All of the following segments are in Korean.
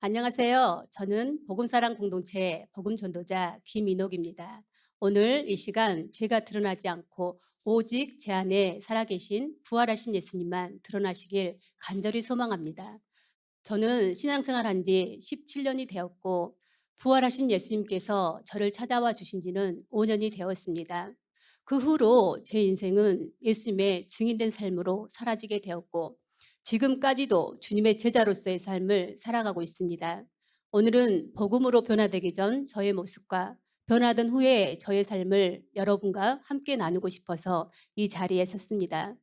안녕하세요. 저는 복음사랑 공동체 복음전도자 김인옥입니다. 오늘 이 시간 제가 드러나지 않고 오직 제 안에 살아계신 부활하신 예수님만 드러나시길 간절히 소망합니다. 저는 신앙생활 한 지 17년이 되었고 부활하신 예수님께서 저를 찾아와 주신 지는 5년이 되었습니다. 그 후로 제 인생은 예수님의 증인된 삶으로 사라지게 되었고 지금까지도 주님의 제자로서의 삶을 살아가고 있습니다. 오늘은 복음으로 변화되기 전 저의 모습과 변화된 후에 저의 삶을 여러분과 함께 나누고 싶어서 이 자리에 섰습니다.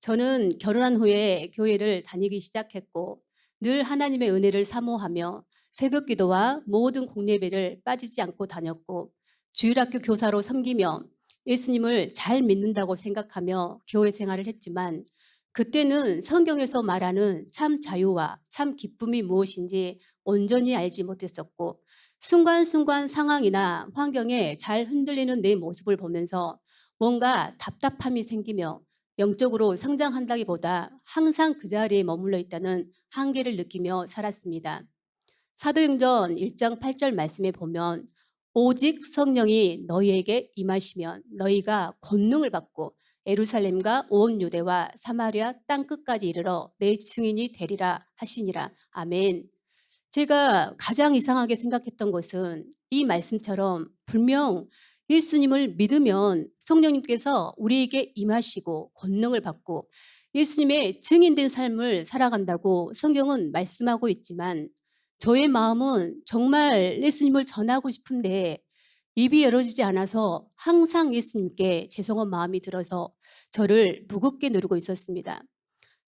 저는 결혼한 후에 교회를 다니기 시작했고 늘 하나님의 은혜를 사모하며 새벽 기도와 모든 공예배를 빠지지 않고 다녔고 주일학교 교사로 섬기며 예수님을 잘 믿는다고 생각하며 교회 생활을 했지만 그때는 성경에서 말하는 참 자유와 참 기쁨이 무엇인지 온전히 알지 못했었고 순간순간 상황이나 환경에 잘 흔들리는 내 모습을 보면서 뭔가 답답함이 생기며 영적으로 성장한다기보다 항상 그 자리에 머물러 있다는 한계를 느끼며 살았습니다. 사도행전 1장 8절 말씀에 보면 오직 성령이 너희에게 임하시면 너희가 권능을 받고 에루살렘과 온 유대와 사마리아 땅 끝까지 이르러 내 증인이 되리라 하시니라. 아멘. 제가 가장 이상하게 생각했던 것은 이 말씀처럼 분명 예수님을 믿으면 성령님께서 우리에게 임하시고 권능을 받고 예수님의 증인된 삶을 살아간다고 성경은 말씀하고 있지만 저의 마음은 정말 예수님을 전하고 싶은데 입이 열어지지 않아서 항상 예수님께 죄송한 마음이 들어서 저를 무겁게 누르고 있었습니다.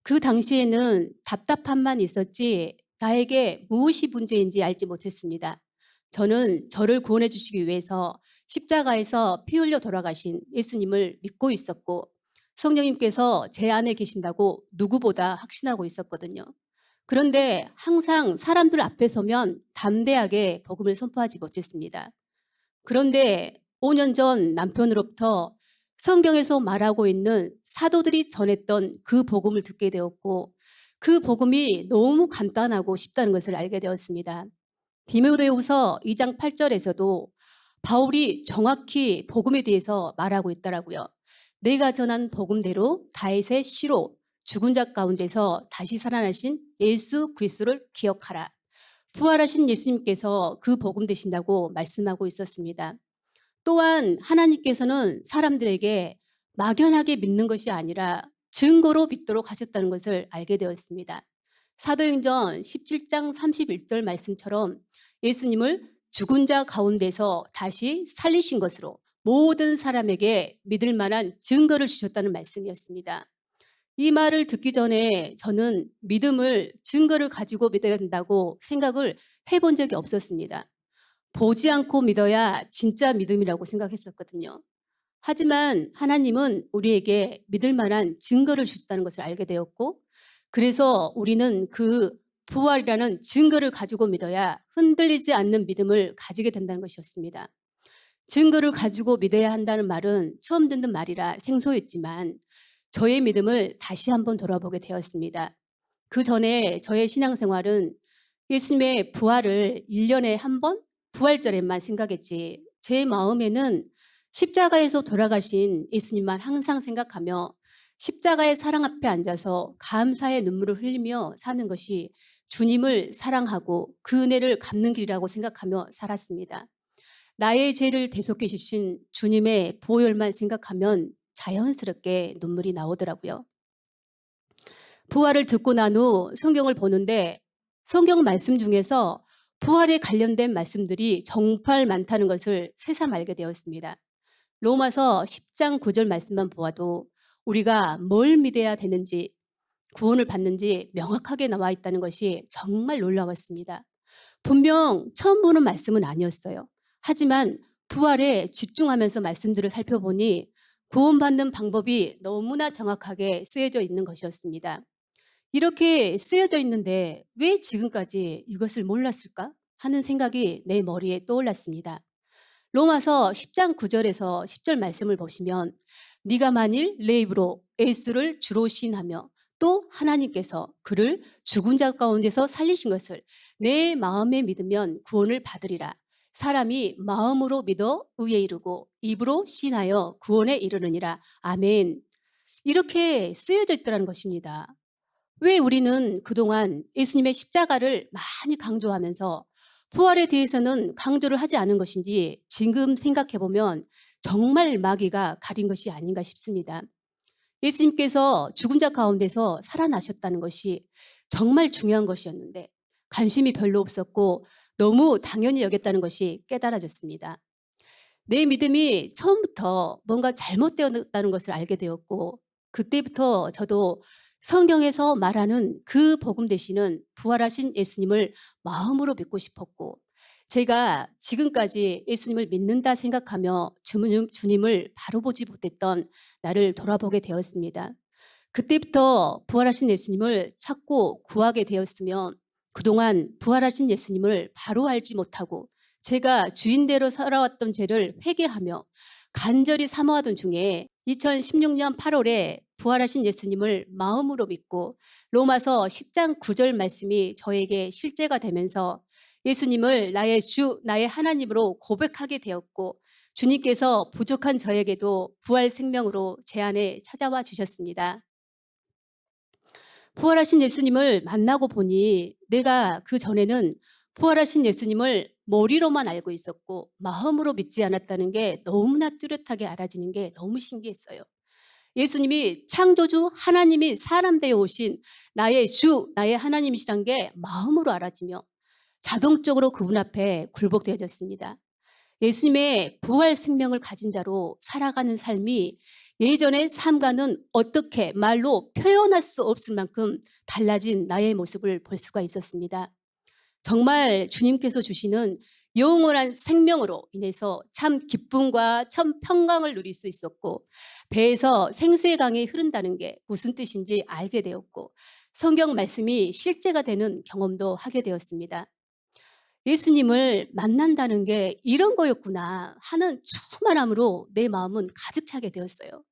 그 당시에는 답답함만 있었지 나에게 무엇이 문제인지 알지 못했습니다. 저는 저를 구원해 주시기 위해서 십자가에서 피 흘려 돌아가신 예수님을 믿고 있었고 성령님께서 제 안에 계신다고 누구보다 확신하고 있었거든요. 그런데 항상 사람들 앞에 서면 담대하게 복음을 선포하지 못했습니다. 그런데 5년 전 남편으로부터 성경에서 말하고 있는 사도들이 전했던 그 복음을 듣게 되었고 그 복음이 너무 간단하고 쉽다는 것을 알게 되었습니다. 디모데후서 2장 8절에서도 바울이 정확히 복음에 대해서 말하고 있더라고요. 내가 전한 복음대로 다윗의 시로 죽은 자 가운데서 다시 살아나신 예수 그리스도를 기억하라. 부활하신 예수님께서 그 복음 되신다고 말씀하고 있었습니다. 또한 하나님께서는 사람들에게 막연하게 믿는 것이 아니라 증거로 믿도록 하셨다는 것을 알게 되었습니다. 사도행전 17장 31절 말씀처럼 예수님을 죽은 자 가운데서 다시 살리신 것으로 모든 사람에게 믿을 만한 증거를 주셨다는 말씀이었습니다. 이 말을 듣기 전에 저는 믿음을 증거를 가지고 믿어야 된다고 생각을 해본 적이 없었습니다. 보지 않고 믿어야 진짜 믿음이라고 생각했었거든요. 하지만 하나님은 우리에게 믿을 만한 증거를 주셨다는 것을 알게 되었고, 그래서 우리는 그 부활이라는 증거를 가지고 믿어야 흔들리지 않는 믿음을 가지게 된다는 것이었습니다. 증거를 가지고 믿어야 한다는 말은 처음 듣는 말이라 생소했지만 저의 믿음을 다시 한번 돌아보게 되었습니다. 그 전에 저의 신앙생활은 예수님의 부활을 1년에 한 번 부활절에만 생각했지 제 마음에는 십자가에서 돌아가신 예수님만 항상 생각하며 십자가의 사랑 앞에 앉아서 감사의 눈물을 흘리며 사는 것이 주님을 사랑하고 그 은혜를 갚는 길이라고 생각하며 살았습니다. 나의 죄를 대속해 주신 주님의 보혈만 생각하면 자연스럽게 눈물이 나오더라고요. 부활을 듣고 난 후 성경을 보는데 성경 말씀 중에서 부활에 관련된 말씀들이 정말 많다는 것을 새삼 알게 되었습니다. 로마서 10장 9절 말씀만 보아도 우리가 뭘 믿어야 되는지 구원을 받는지 명확하게 나와 있다는 것이 정말 놀라웠습니다. 분명 처음 보는 말씀은 아니었어요. 하지만 부활에 집중하면서 말씀들을 살펴보니 구원받는 방법이 너무나 정확하게 쓰여져 있는 것이었습니다. 이렇게 쓰여져 있는데 왜 지금까지 이것을 몰랐을까 하는 생각이 내 머리에 떠올랐습니다. 로마서 10장 9절에서 10절 말씀을 보시면 네가 만일 내 입으로 예수를 주로 신하며 또 하나님께서 그를 죽은 자 가운데서 살리신 것을 내 마음에 믿으면 구원을 받으리라. 사람이 마음으로 믿어 의에 이르고 입으로 신하여 구원에 이르느니라. 아멘. 이렇게 쓰여져 있더라는 것입니다. 왜 우리는 그동안 예수님의 십자가를 많이 강조하면서 부활에 대해서는 강조를 하지 않은 것인지 지금 생각해 보면 정말 마귀가 가린 것이 아닌가 싶습니다. 예수님께서 죽은 자 가운데서 살아나셨다는 것이 정말 중요한 것이었는데 관심이 별로 없었고 너무 당연히 여겼다는 것이 깨달아졌습니다. 내 믿음이 처음부터 뭔가 잘못되었다는 것을 알게 되었고 그때부터 저도 성경에서 말하는 그 복음 되시는 부활하신 예수님을 마음으로 믿고 싶었고 제가 지금까지 예수님을 믿는다 생각하며 주님, 주님을 바로 보지 못했던 나를 돌아보게 되었습니다. 그때부터 부활하신 예수님을 찾고 구하게 되었으며 그동안 부활하신 예수님을 바로 알지 못하고 제가 주인대로 살아왔던 죄를 회개하며 간절히 사모하던 중에 2016년 8월에 부활하신 예수님을 마음으로 믿고 로마서 10장 9절 말씀이 저에게 실제가 되면서 예수님을 나의 주, 나의 하나님으로 고백하게 되었고 주님께서 부족한 저에게도 부활 생명으로 제 안에 찾아와 주셨습니다. 부활하신 예수님을 만나고 보니 내가 그 전에는 부활하신 예수님을 머리로만 알고 있었고 마음으로 믿지 않았다는 게 너무나 뚜렷하게 알아지는 게 너무 신기했어요. 예수님이 창조주 하나님이 사람 되어 오신 나의 주, 나의 하나님이시란 게 마음으로 알아지며 자동적으로 그분 앞에 굴복되어졌습니다. 예수님의 부활 생명을 가진 자로 살아가는 삶이 예전의 삶과는 어떻게 말로 표현할 수 없을 만큼 달라진 나의 모습을 볼 수가 있었습니다. 정말 주님께서 주시는 영원한 생명으로 인해서 참 기쁨과 참 평강을 누릴 수 있었고 배에서 생수의 강이 흐른다는 게 무슨 뜻인지 알게 되었고 성경 말씀이 실제가 되는 경험도 하게 되었습니다. 예수님을 만난다는 게 이런 거였구나 하는 충만함으로 내 마음은 가득 차게 되었어요.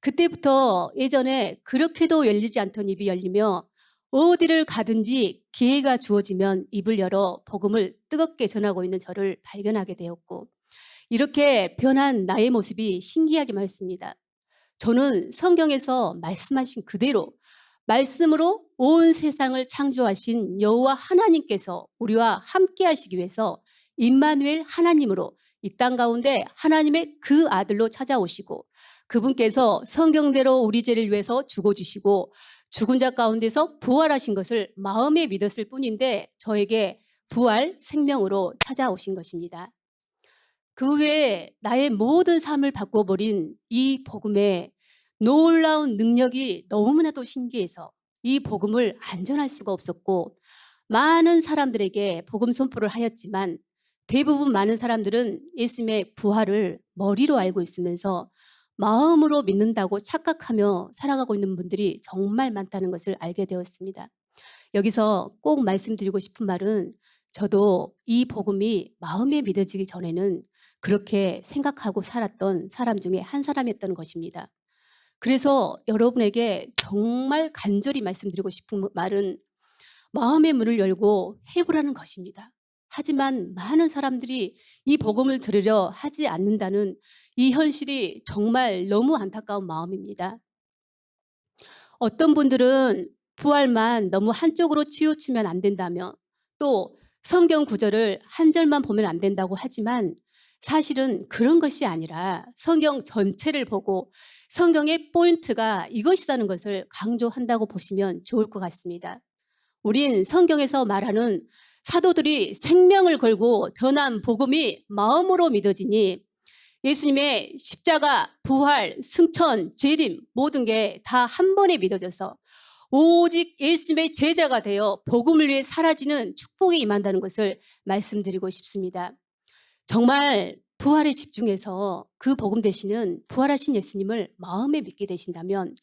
그때부터 예전에 그렇게도 열리지 않던 입이 열리며 어디를 가든지 기회가 주어지면 입을 열어 복음을 뜨겁게 전하고 있는 저를 발견하게 되었고 이렇게 변한 나의 모습이 신기하게 말습니다. 저는 성경에서 말씀하신 그대로 말씀으로 온 세상을 창조하신 여호와 하나님께서 우리와 함께 하시기 위해서 임마누엘 하나님으로 이 땅 가운데 하나님의 그 아들로 찾아오시고 그분께서 성경대로 우리 죄를 위해서 죽어주시고 죽은 자 가운데서 부활하신 것을 마음에 믿었을 뿐인데 저에게 부활 생명으로 찾아오신 것입니다. 그 후에 나의 모든 삶을 바꿔버린 이 복음에 놀라운 능력이 너무나도 신기해서 이 복음을 안전할 수가 없었고 많은 사람들에게 복음 선포를 하였지만 대부분 많은 사람들은 예수님의 부활을 머리로 알고 있으면서 마음으로 믿는다고 착각하며 살아가고 있는 분들이 정말 많다는 것을 알게 되었습니다. 여기서 꼭 말씀드리고 싶은 말은 저도 이 복음이 마음에 믿어지기 전에는 그렇게 생각하고 살았던 사람 중에 한 사람이었던 것입니다. 그래서 여러분에게 정말 간절히 말씀드리고 싶은 말은 마음의 문을 열고 해보라는 것입니다. 하지만 많은 사람들이 이 복음을 들으려 하지 않는다는 이 현실이 정말 너무 안타까운 마음입니다. 어떤 분들은 부활만 너무 한쪽으로 치우치면 안 된다며 또 성경 구절을 한 절만 보면 안 된다고 하지만 사실은 그런 것이 아니라 성경 전체를 보고 성경의 포인트가 이것이라는 것을 강조한다고 보시면 좋을 것 같습니다. 우린 성경에서 말하는 사도들이 생명을 걸고 전한 복음이 마음으로 믿어지니 예수님의 십자가, 부활, 승천, 재림 모든 게 다 한 번에 믿어져서 오직 예수님의 제자가 되어 복음을 위해 사라지는 축복이 임한다는 것을 말씀드리고 싶습니다. 정말 부활에 집중해서 그 복음 되시는 부활하신 예수님을 마음에 믿게 되신다면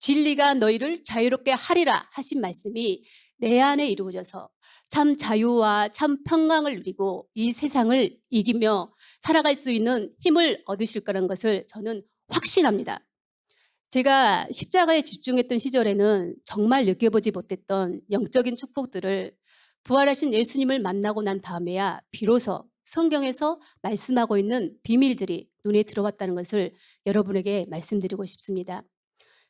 진리가 너희를 자유롭게 하리라 하신 말씀이 내 안에 이루어져서 참 자유와 참 평강을 누리고 이 세상을 이기며 살아갈 수 있는 힘을 얻으실 거라는 것을 저는 확신합니다. 제가 십자가에 집중했던 시절에는 정말 느껴보지 못했던 영적인 축복들을 부활하신 예수님을 만나고 난 다음에야 비로소 성경에서 말씀하고 있는 비밀들이 눈에 들어왔다는 것을 여러분에게 말씀드리고 싶습니다.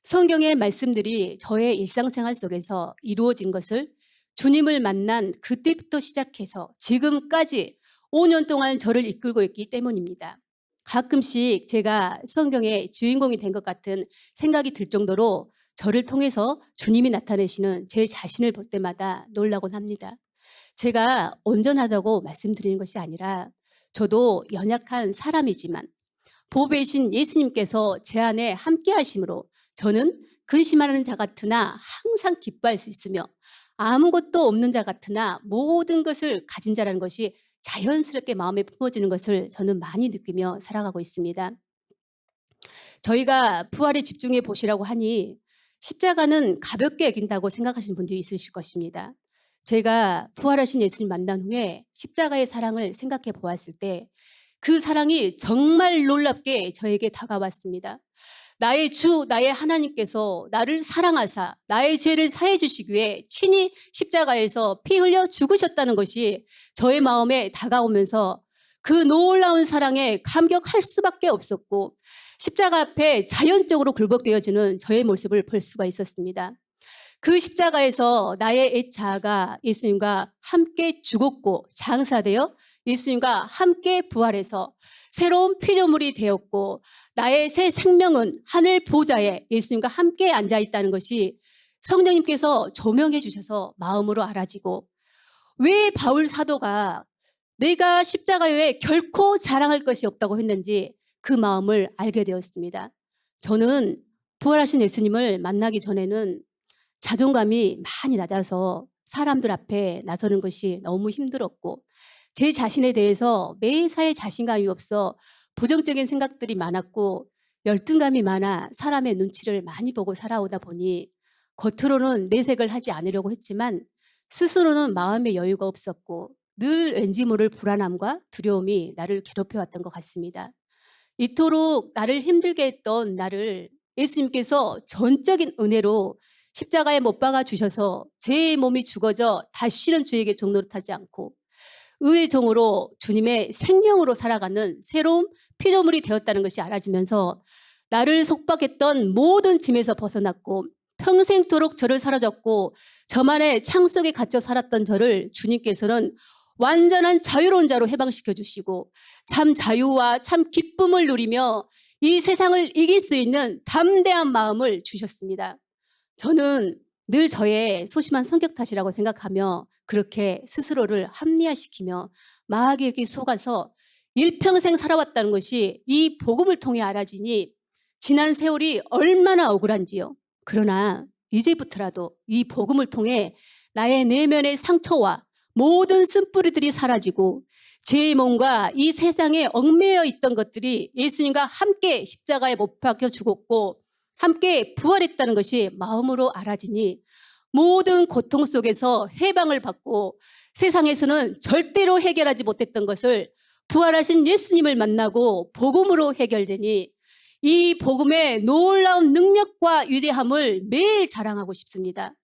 성경의 말씀들이 저의 일상생활 속에서 이루어진 것을 주님을 만난 그때부터 시작해서 지금까지 5년 동안 저를 이끌고 있기 때문입니다. 가끔씩 제가 성경의 주인공이 된 것 같은 생각이 들 정도로 저를 통해서 주님이 나타내시는 제 자신을 볼 때마다 놀라곤 합니다. 제가 온전하다고 말씀드리는 것이 아니라 저도 연약한 사람이지만 보배이신 예수님께서 제 안에 함께 하심으로 저는 근심하는 자 같으나 항상 기뻐할 수 있으며 아무것도 없는 자 같으나 모든 것을 가진 자라는 것이 자연스럽게 마음에 품어지는 것을 저는 많이 느끼며 살아가고 있습니다. 저희가 부활에 집중해 보시라고 하니 십자가는 가볍게 여긴다고 생각하시는 분들이 있으실 것입니다. 제가 부활하신 예수님 만난 후에 십자가의 사랑을 생각해 보았을 때 그 사랑이 정말 놀랍게 저에게 다가왔습니다. 나의 주, 나의 하나님께서 나를 사랑하사 나의 죄를 사해 주시기 위해 친히 십자가에서 피 흘려 죽으셨다는 것이 저의 마음에 다가오면서 그 놀라운 사랑에 감격할 수밖에 없었고 십자가 앞에 자연적으로 굴복되어지는 저의 모습을 볼 수가 있었습니다. 그 십자가에서 나의 애자가 예수님과 함께 죽었고 장사되어 예수님과 함께 부활해서 새로운 피조물이 되었고 나의 새 생명은 하늘 보좌에 예수님과 함께 앉아 있다는 것이 성령님께서 조명해 주셔서 마음으로 알아지고 왜 바울 사도가 내가 십자가에 결코 자랑할 것이 없다고 했는지 그 마음을 알게 되었습니다. 저는 부활하신 예수님을 만나기 전에는 자존감이 많이 낮아서 사람들 앞에 나서는 것이 너무 힘들었고 제 자신에 대해서 매사에 자신감이 없어 부정적인 생각들이 많았고 열등감이 많아 사람의 눈치를 많이 보고 살아오다 보니 겉으로는 내색을 하지 않으려고 했지만 스스로는 마음의 여유가 없었고 늘 왠지 모를 불안함과 두려움이 나를 괴롭혀왔던 것 같습니다. 이토록 나를 힘들게 했던 나를 예수님께서 전적인 은혜로 십자가에 못 박아 주셔서 제 몸이 죽어져 다시는 주에게 종노릇하지 않고 의의 종으로 주님의 생명으로 살아가는 새로운 피조물이 되었다는 것이 알아지면서 나를 속박했던 모든 짐에서 벗어났고 평생토록 저를 사라졌고 저만의 창 속에 갇혀 살았던 저를 주님께서는 완전한 자유로운 자로 해방시켜 주시고 참 자유와 참 기쁨을 누리며 이 세상을 이길 수 있는 담대한 마음을 주셨습니다. 저는 늘 저의 소심한 성격 탓이라고 생각하며 그렇게 스스로를 합리화시키며 마귀에게 속아서 일평생 살아왔다는 것이 이 복음을 통해 알아지니 지난 세월이 얼마나 억울한지요. 그러나 이제부터라도 이 복음을 통해 나의 내면의 상처와 모든 쓴뿌리들이 사라지고 제 몸과 이 세상에 얽매여 있던 것들이 예수님과 함께 십자가에 못 박혀 죽었고 함께 부활했다는 것이 마음으로 알아지니 모든 고통 속에서 해방을 받고 세상에서는 절대로 해결하지 못했던 것을 부활하신 예수님을 만나고 복음으로 해결되니 이 복음의 놀라운 능력과 위대함을 매일 자랑하고 싶습니다.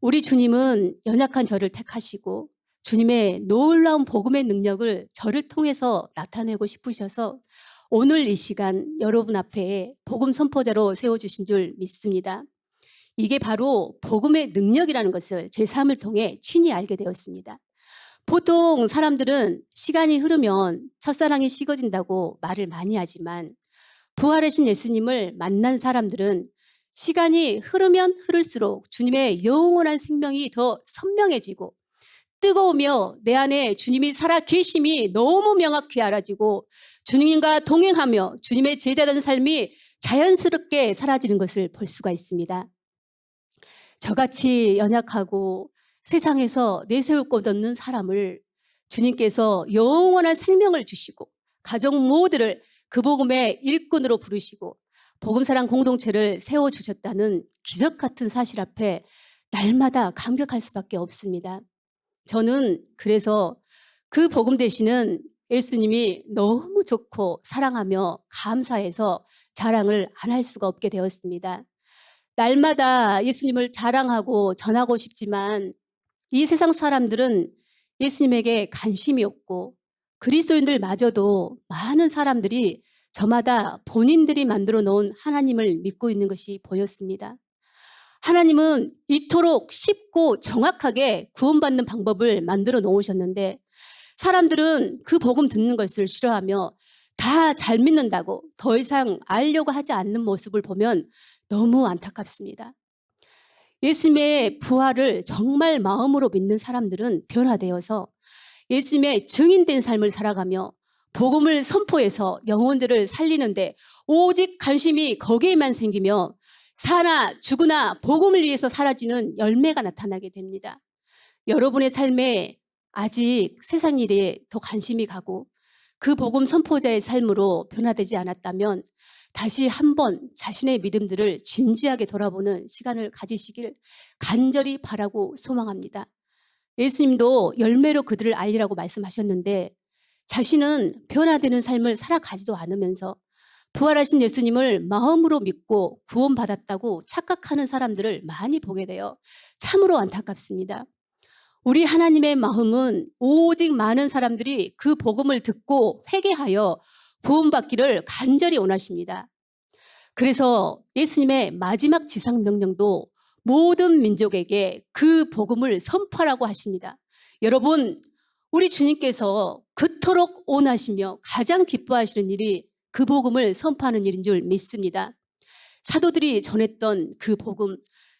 우리 주님은 연약한 저를 택하시고 주님의 놀라운 복음의 능력을 저를 통해서 나타내고 싶으셔서 오늘 이 시간 여러분 앞에 복음 선포자로 세워주신 줄 믿습니다. 이게 바로 복음의 능력이라는 것을 제 삶을 통해 친히 알게 되었습니다. 보통 사람들은 시간이 흐르면 첫사랑이 식어진다고 말을 많이 하지만 부활하신 예수님을 만난 사람들은 시간이 흐르면 흐를수록 주님의 영원한 생명이 더 선명해지고 뜨거우며 내 안에 주님이 살아 계심이 너무 명확히 알아지고 주님과 동행하며 주님의 제자된 삶이 자연스럽게 사라지는 것을 볼 수가 있습니다. 저같이 연약하고 세상에서 내세울 곳 없는 사람을 주님께서 영원한 생명을 주시고 가족 모두를 그 복음의 일꾼으로 부르시고 복음사랑 공동체를 세워주셨다는 기적 같은 사실 앞에 날마다 감격할 수밖에 없습니다. 저는 그래서 그 복음 되시는 예수님이 너무 좋고 사랑하며 감사해서 자랑을 안 할 수가 없게 되었습니다. 날마다 예수님을 자랑하고 전하고 싶지만 이 세상 사람들은 예수님에게 관심이 없고 그리스도인들마저도 많은 사람들이 저마다 본인들이 만들어 놓은 하나님을 믿고 있는 것이 보였습니다. 하나님은 이토록 쉽고 정확하게 구원받는 방법을 만들어 놓으셨는데 사람들은 그 복음 듣는 것을 싫어하며 다 잘 믿는다고 더 이상 알려고 하지 않는 모습을 보면 너무 안타깝습니다. 예수님의 부활을 정말 마음으로 믿는 사람들은 변화되어서 예수님의 증인된 삶을 살아가며 복음을 선포해서 영혼들을 살리는데 오직 관심이 거기에만 생기며 사나 죽으나 복음을 위해서 사라지는 열매가 나타나게 됩니다. 여러분의 삶에 아직 세상 일에 더 관심이 가고 그 복음 선포자의 삶으로 변화되지 않았다면 다시 한번 자신의 믿음들을 진지하게 돌아보는 시간을 가지시길 간절히 바라고 소망합니다. 예수님도 열매로 그들을 알리라고 말씀하셨는데 자신은 변화되는 삶을 살아가지도 않으면서 부활하신 예수님을 마음으로 믿고 구원받았다고 착각하는 사람들을 많이 보게 되어 참으로 안타깝습니다. 우리 하나님의 마음은 오직 많은 사람들이 그 복음을 듣고 회개하여 구원받기를 간절히 원하십니다. 그래서 예수님의 마지막 지상 명령도 모든 민족에게 그 복음을 선포하라고 하십니다. 여러분, 우리 주님께서 그토록 원하시며 가장 기뻐하시는 일이 그 복음을 선포하는 일인 줄 믿습니다. 사도들이 전했던 그 복음,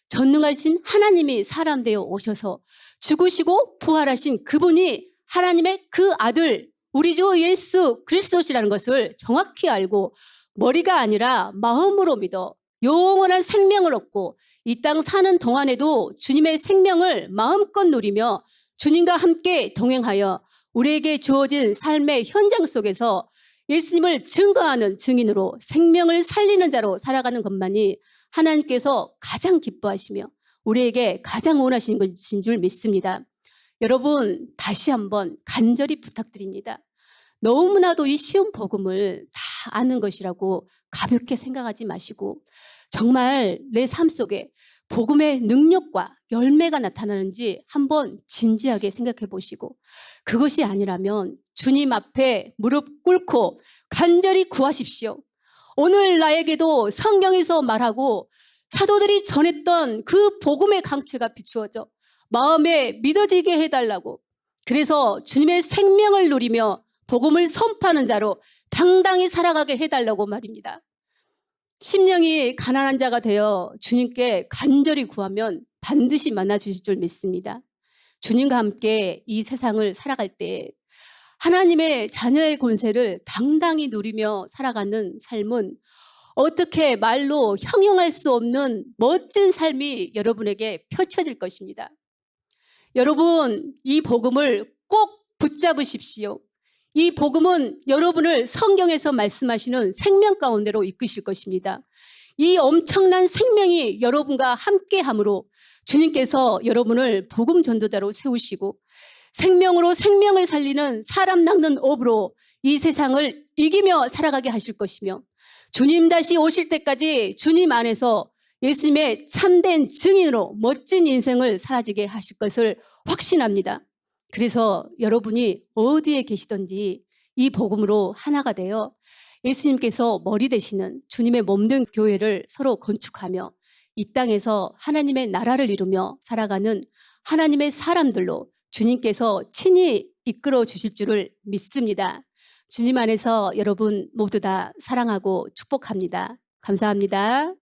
전능하신 하나님이 사람 되어 오셔서 죽으시고 부활하신 그분이 하나님의 그 아들, 우리 주 예수 그리스도시라는 것을 정확히 알고 머리가 아니라 마음으로 믿어 영원한 생명을 얻고 이 땅 사는 동안에도 주님의 생명을 마음껏 누리며 주님과 함께 동행하여 우리에게 주어진 삶의 현장 속에서 예수님을 증거하는 증인으로 생명을 살리는 자로 살아가는 것만이 하나님께서 가장 기뻐하시며 우리에게 가장 원하시는 것인 줄 믿습니다. 여러분 다시 한번 간절히 부탁드립니다. 너무나도 이 쉬운 복음을 다 아는 것이라고 가볍게 생각하지 마시고 정말 내 삶 속에 복음의 능력과 열매가 나타나는지 한번 진지하게 생각해 보시고 그것이 아니라면 주님 앞에 무릎 꿇고 간절히 구하십시오. 오늘 나에게도 성경에서 말하고 사도들이 전했던 그 복음의 강체가 비추어져 마음에 믿어지게 해달라고 그래서 주님의 생명을 누리며 복음을 선포하는 자로 당당히 살아가게 해달라고 말입니다. 심령이 가난한 자가 되어 주님께 간절히 구하면 반드시 만나 주실 줄 믿습니다. 주님과 함께 이 세상을 살아갈 때 하나님의 자녀의 권세를 당당히 누리며 살아가는 삶은 어떻게 말로 형용할 수 없는 멋진 삶이 여러분에게 펼쳐질 것입니다. 여러분, 이 복음을 꼭 붙잡으십시오. 이 복음은 여러분을 성경에서 말씀하시는 생명 가운데로 이끄실 것입니다. 이 엄청난 생명이 여러분과 함께 함으로 주님께서 여러분을 복음 전도자로 세우시고 생명으로 생명을 살리는 사람 낚는 업으로 이 세상을 이기며 살아가게 하실 것이며 주님 다시 오실 때까지 주님 안에서 예수님의 참된 증인으로 멋진 인생을 사라지게 하실 것을 확신합니다. 그래서 여러분이 어디에 계시든지 이 복음으로 하나가 되어 예수님께서 머리 되시는 주님의 몸 된 교회를 서로 건축하며 이 땅에서 하나님의 나라를 이루며 살아가는 하나님의 사람들로 주님께서 친히 이끌어 주실 줄을 믿습니다. 주님 안에서 여러분 모두 다 사랑하고 축복합니다. 감사합니다.